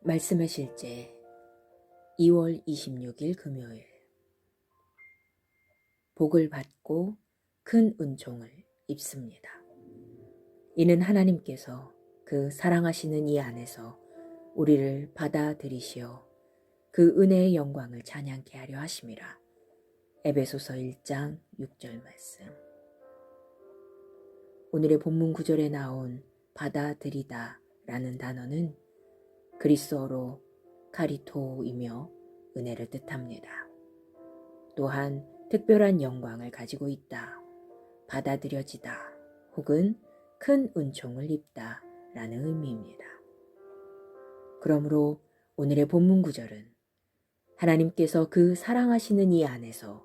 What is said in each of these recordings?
말씀의 실제 2월 26일 금요일 복을 받고 큰 은총을 입습니다. 이는 하나님께서 그 사랑하시는 이 안에서 우리를 받아들이시어 그 은혜의 영광을 찬양케 하려 하심이라. 에베소서 1장 6절 말씀. 오늘의 본문 구절에 나온 받아들이다 라는 단어는 그리스어로 카리토이며 은혜를 뜻합니다. 또한 특별한 영광을 가지고 있다, 받아들여지다, 혹은 큰 은총을 입다 라는 의미입니다. 그러므로 오늘의 본문 구절은 하나님께서 그 사랑하시는 이 안에서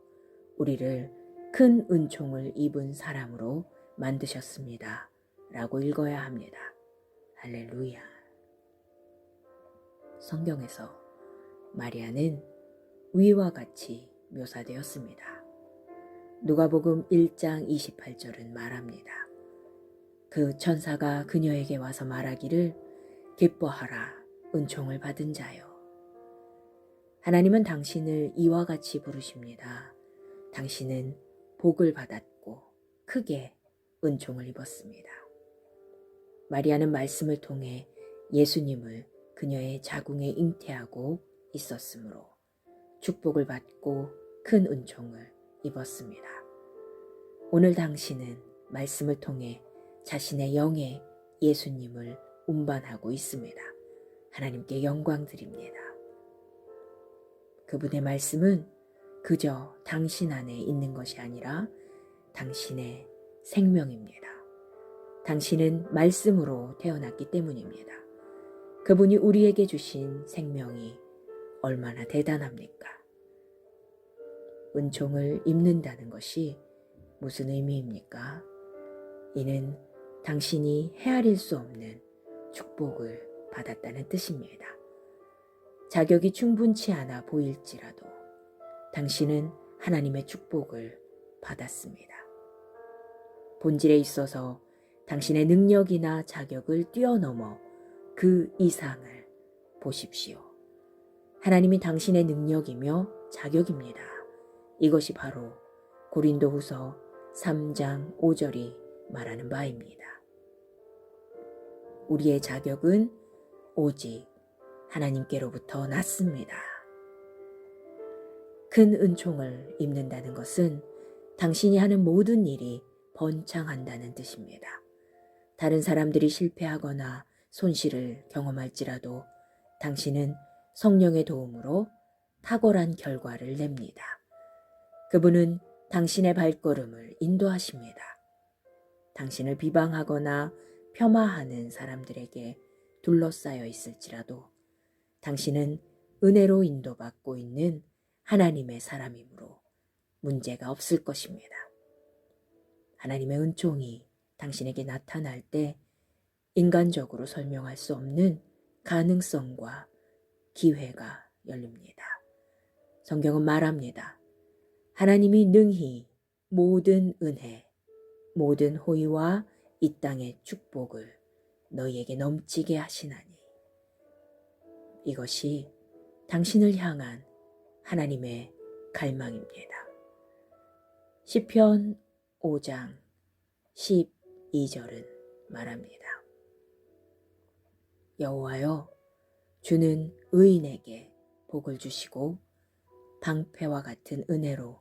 우리를 큰 은총을 입은 사람으로 만드셨습니다. 라고 읽어야 합니다. 할렐루야. 성경에서 마리아는 위와 같이 묘사되었습니다. 누가복음 1장 28절은 말합니다. 그 천사가 그녀에게 와서 말하기를 기뻐하라 은총을 받은 자여. 하나님은 당신을 이와 같이 부르십니다. 당신은 복을 받았고 크게 은총을 입었습니다. 마리아는 말씀을 통해 예수님을 그녀의 자궁에 잉태하고 있었으므로 축복을 받고 큰 은총을 입었습니다. 오늘 당신은 말씀을 통해 자신의 영에 예수님을 운반하고 있습니다. 하나님께 영광 드립니다. 그분의 말씀은 그저 당신 안에 있는 것이 아니라 당신의 생명입니다. 당신은 말씀으로 태어났기 때문입니다. 그분이 우리에게 주신 생명이 얼마나 대단합니까? 은총을 입는다는 것이 무슨 의미입니까? 이는 당신이 헤아릴 수 없는 축복을 받았다는 뜻입니다. 자격이 충분치 않아 보일지라도 당신은 하나님의 축복을 받았습니다. 본질에 있어서 당신의 능력이나 자격을 뛰어넘어 그 이상을 보십시오. 하나님이 당신의 능력이며 자격입니다. 이것이 바로 고린도 후서 3장 5절이 말하는 바입니다. 우리의 자격은 오직 하나님께로부터 났습니다. 큰 은총을 입는다는 것은 당신이 하는 모든 일이 번창한다는 뜻입니다. 다른 사람들이 실패하거나 손실을 경험할지라도 당신은 성령의 도움으로 탁월한 결과를 냅니다. 그분은 당신의 발걸음을 인도하십니다. 당신을 비방하거나 폄하하는 사람들에게 둘러싸여 있을지라도 당신은 은혜로 인도받고 있는 하나님의 사람이므로 문제가 없을 것입니다. 하나님의 은총이 당신에게 나타날 때 인간적으로 설명할 수 없는 가능성과 기회가 열립니다. 성경은 말합니다. 하나님이 능히 모든 은혜, 모든 호의와 이 땅의 축복을 너희에게 넘치게 하시나니. 이것이 당신을 향한 하나님의 갈망입니다. 시편 5장 12절은 말합니다. 여호와여 주는 의인에게 복을 주시고 방패와 같은 은혜로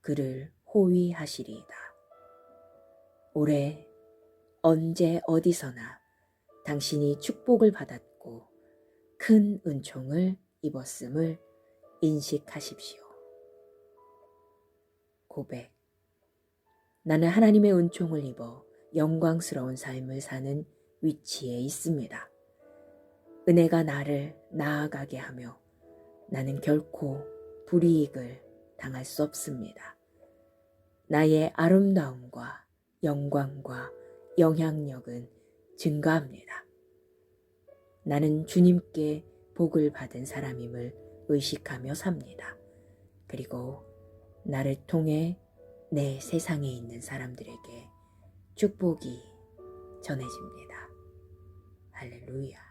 그를 호위하시리이다. 올해 언제 어디서나 당신이 축복을 받았고 큰 은총을 입었음을 인식하십시오. 고백. 나는 하나님의 은총을 입어 영광스러운 삶을 사는 위치에 있습니다. 은혜가 나를 나아가게 하며 나는 결코 불이익을 당할 수 없습니다. 나의 아름다움과 영광과 영향력은 증가합니다. 나는 주님께 복을 받은 사람임을 의식하며 삽니다. 그리고 나를 통해 내 세상에 있는 사람들에게 축복이 전해집니다. 할렐루야.